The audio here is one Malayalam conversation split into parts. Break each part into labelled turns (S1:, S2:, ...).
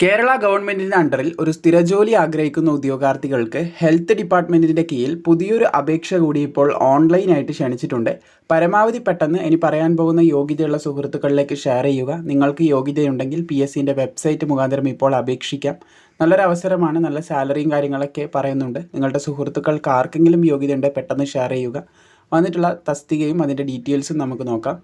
S1: കേരള ഗവൺമെന്റിന്റെ അണ്ടറിൽ ഒരു സ്ഥിരജോലി ആഗ്രഹിക്കുന്ന ഉദ്യോഗാർത്ഥികൾക്ക് ഹെൽത്ത് ഡിപ്പാർട്ട്മെന്റിന്റെ കീഴിൽ പുതിയൊരു അപേക്ഷ കൂടി ഇപ്പോൾ ഓൺലൈനായിട്ട് ക്ഷണിച്ചിട്ടുണ്ട്. പരമാവധി പെട്ടെന്ന് ഇനി പറയാൻ പോകുന്ന യോഗ്യതയുള്ള സുഹൃത്തുക്കളിലേക്ക് ഷെയർ ചെയ്യുക. നിങ്ങൾക്ക് യോഗ്യതയുണ്ടെങ്കിൽ പി എസ് സിന്റെ വെബ്സൈറ്റ് മുഖാന്തരം ഇപ്പോൾ അപേക്ഷിക്കാം. നല്ലൊരു അവസരമാണ് നല്ല സാലറിയും കാര്യങ്ങളൊക്കെ പറയുന്നുണ്ട്. നിങ്ങളുടെ സുഹൃത്തുക്കൾക്ക് ആർക്കെങ്കിലും യോഗ്യതയുണ്ടെങ്കിൽ പെട്ടെന്ന് ഷെയർ ചെയ്യുക. വന്നിട്ടുള്ള തസ്തികയും അതിന്റെ ഡീറ്റെയിൽസും നമുക്ക് നോക്കാം.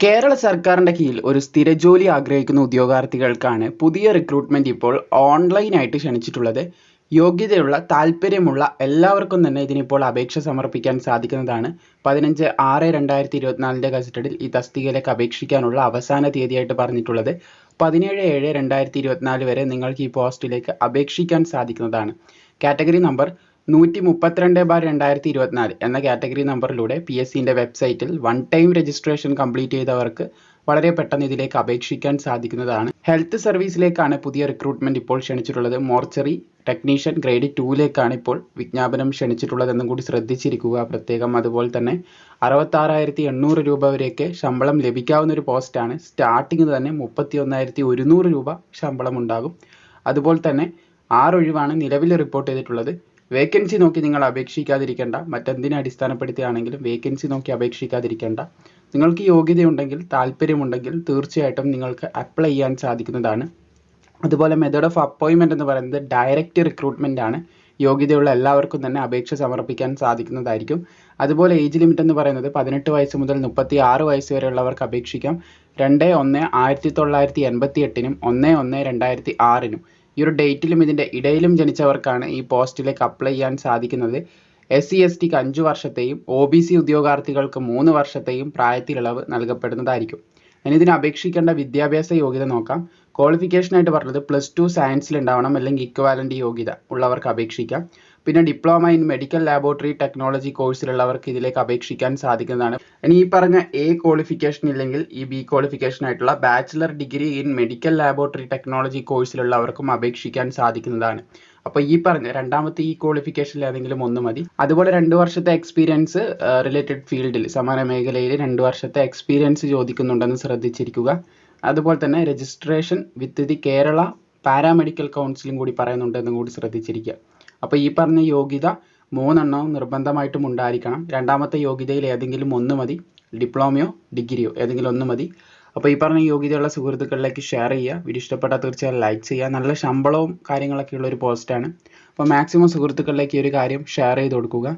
S1: കേരള സർക്കാരിന്റെ കീഴിൽ ഒരു സ്ഥിര ജോലി ആഗ്രഹിക്കുന്ന ഉദ്യോഗാർത്ഥികൾക്കാണ് പുതിയ റിക്രൂട്ട്മെന്റ് ഇപ്പോൾ ഓൺലൈനായിട്ട് ക്ഷണിച്ചിട്ടുള്ളത്. യോഗ്യതയുള്ള താല്പര്യമുള്ള എല്ലാവർക്കും തന്നെ ഇതിനിപ്പോൾ അപേക്ഷ സമർപ്പിക്കാൻ സാധിക്കുന്നതാണ്. പതിനഞ്ച് ആറ് രണ്ടായിരത്തി ഇരുപത്തിനാലിന്റെ ഗസറ്റഡിൽ ഈ തസ്തികയിലേക്ക് അപേക്ഷിക്കാനുള്ള അവസാന തീയതിയായിട്ട് പറഞ്ഞിട്ടുള്ളത്. പതിനേഴ് ഏഴ് രണ്ടായിരത്തി ഇരുപത്തിനാല് വരെ നിങ്ങൾക്ക് ഈ പോസ്റ്റിലേക്ക് അപേക്ഷിക്കാൻ സാധിക്കുന്നതാണ്. കാറ്റഗറി നമ്പർ നൂറ്റി മുപ്പത്തിരണ്ട് ബാർ രണ്ടായിരത്തി ഇരുപത്തിനാല് എന്ന കാറ്റഗറി നമ്പറിലൂടെ പി എസ് സിന്റെ വെബ്സൈറ്റിൽ വൺ ടൈം രജിസ്ട്രേഷൻ കംപ്ലീറ്റ് ചെയ്തവർക്ക് വളരെ പെട്ടെന്ന് ഇതിലേക്ക് അപേക്ഷിക്കാൻ സാധിക്കുന്നതാണ്. ഹെൽത്ത് സർവീസിലേക്കാണ് പുതിയ റിക്രൂട്ട്മെന്റ് ഇപ്പോൾ ക്ഷണിച്ചിട്ടുള്ളത്. മോർച്ചറി ടെക്നീഷ്യൻ ഗ്രേഡ് ടൂവിലേക്കാണ് ഇപ്പോൾ വിജ്ഞാപനം ക്ഷണിച്ചിട്ടുള്ളതെന്നും കൂടി ശ്രദ്ധിച്ചിരിക്കുക. പ്രത്യേകം അതുപോലെ തന്നെ അറുപത്താറായിരത്തി എണ്ണൂറ് രൂപ വരെയൊക്കെ ശമ്പളം ലഭിക്കാവുന്ന ഒരു പോസ്റ്റാണ് സ്റ്റാർട്ടിങ് തന്നെ മുപ്പത്തി ഒന്നായിരത്തി ഒരുന്നൂറ് രൂപ ശമ്പളം ഉണ്ടാകും. അതുപോലെ തന്നെ ആറൊഴിവാണ് നിലവിൽ റിപ്പോർട്ട് ചെയ്തിട്ടുള്ളത്. വേക്കൻസി നോക്കി നിങ്ങൾ അപേക്ഷിക്കാതിരിക്കേണ്ട. മറ്റെന്തിനെ അടിസ്ഥാനപ്പെടുത്തിയാണെങ്കിലും വേക്കൻസി നോക്കി അപേക്ഷിക്കാതിരിക്കേണ്ട. നിങ്ങൾക്ക് യോഗ്യതയുണ്ടെങ്കിൽ താല്പര്യമുണ്ടെങ്കിൽ തീർച്ചയായിട്ടും നിങ്ങൾക്ക് അപ്ലൈ ചെയ്യാൻ സാധിക്കുന്നതാണ്. അതുപോലെ മെത്തേഡ് ഓഫ് അപ്പോയിൻമെന്റ് എന്ന് പറയുന്നത് ഡയറക്റ്റ് റിക്രൂട്ട്മെന്റ് ആണ്. യോഗ്യതയുള്ള എല്ലാവർക്കും തന്നെ അപേക്ഷ സമർപ്പിക്കാൻ സാധിക്കുന്നതായിരിക്കും. അതുപോലെ ഏജ് ലിമിറ്റ് എന്ന് പറയുന്നത് പതിനെട്ട് വയസ്സ് മുതൽ മുപ്പത്തി ആറ് വയസ്സ് വരെയുള്ളവർക്ക് അപേക്ഷിക്കാം. രണ്ട് ഒന്ന് ആയിരത്തി തൊള്ളായിരത്തി എൺപത്തി എട്ടിനും ഒന്ന് ഒന്ന് രണ്ടായിരത്തി ആറിനും ഈ ഒരു ഡേറ്റിലും ഇതിന്റെ ഇടയിലും ജനിച്ചവർക്കാണ് ഈ പോസ്റ്റിലേക്ക് അപ്ലൈ ചെയ്യാൻ സാധിക്കുന്നത്. എസ് സി എസ് ടിക്ക് അഞ്ച് വർഷത്തെയും ഒ ബി സി ഉദ്യോഗാർത്ഥികൾക്ക് മൂന്ന് വർഷത്തെയും പ്രായത്തിലിളവ് നൽകപ്പെടുന്നതായിരിക്കും. ഇനി ഇതിന് അപേക്ഷിക്കേണ്ട വിദ്യാഭ്യാസ യോഗ്യത നോക്കാം. ക്വാളിഫിക്കേഷൻ ആയിട്ട് പറഞ്ഞത് പ്ലസ് ടു സയൻസിൽ ഉണ്ടാവണം അല്ലെങ്കിൽ ഇക്വാലന്റ് യോഗ്യത ഉള്ളവർക്ക് അപേക്ഷിക്കാം. പിന്നെ diploma in medical laboratory technology കോഴ്സിലുള്ളവർക്ക് ഇതിലേക്ക് അപേക്ഷിക്കാൻ സാധിക്കുന്നതാണ്. ഇനി ഈ പറഞ്ഞ എ ക്വാളിഫിക്കേഷൻ ഇല്ലെങ്കിൽ ഈ ബി ക്വാളിഫിക്കേഷൻ ആയിട്ടുള്ള bachelor degree in medical laboratory technology കോഴ്സിലുള്ളവർക്കും അപേക്ഷിക്കാൻ സാധിക്കുന്നതാണ്. അപ്പോൾ ഈ പറഞ്ഞ രണ്ടാമത്തെ ഈ ക്വാളിഫിക്കേഷനിൽ ഏതെങ്കിലും ഒന്ന് മതി. അതുപോലെ രണ്ട് വർഷത്തെ എക്സ്പീരിയൻസ് റിലേറ്റഡ് ഫീൽഡിൽ സമാന മേഖലയിൽ രണ്ട് വർഷത്തെ എക്സ്പീരിയൻസ് ചോദിക്കുന്നുണ്ടെന്ന് ശ്രദ്ധിച്ചിരിക്കുക. അതുപോലെ തന്നെ registration with the Kerala paramedical കൗൺസിലും കൂടി പറയുന്നുണ്ടെന്നും കൂടി ശ്രദ്ധിച്ചിരിക്കുക. അപ്പോൾ ഈ പറഞ്ഞ യോഗ്യത മൂന്നെണ്ണവും നിർബന്ധമായിട്ടും ഉണ്ടായിരിക്കണം. രണ്ടാമത്തെ യോഗ്യതയിൽ ഏതെങ്കിലും ഒന്ന് മതി. ഡിപ്ലോമയോ ഡിഗ്രിയോ ഏതെങ്കിലും ഒന്ന് മതി. അപ്പോൾ ഈ പറഞ്ഞ യോഗ്യതയുള്ള സുഹൃത്തുക്കളിലേക്ക് ഷെയർ ചെയ്യുക. വീഡിയോ ഇഷ്ടപ്പെട്ടാൽ തീർച്ചയായും ലൈക്ക് ചെയ്യുക. നല്ല ശമ്പളവും കാര്യങ്ങളൊക്കെ ഉള്ള ഒരു പോസ്റ്റാണ് അപ്പോൾ മാക്സിമം സുഹൃത്തുക്കളിലേക്ക് ഈ ഒരു കാര്യം ഷെയർ ചെയ്ത് കൊടുക്കുക.